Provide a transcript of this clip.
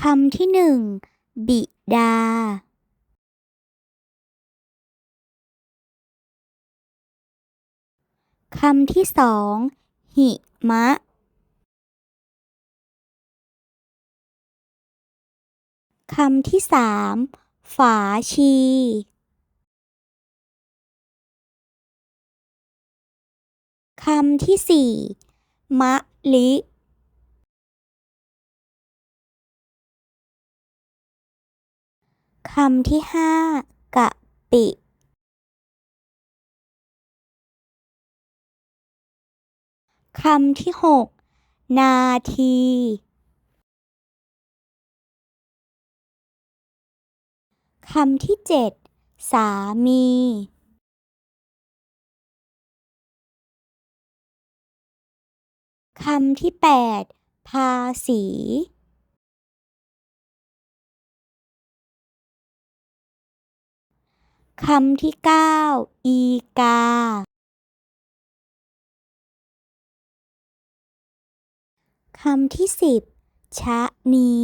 คำที่หนึ่งบิดาคำที่สองหิมะ คำที่สามฝาชี คำที่สี่มะลิ คำที่ห้ากะปิคำที่หกนาที คำที่เจ็ดสามี คำที่แปดภาษี คำที่เก้าอีกา คำที่สิบชะนี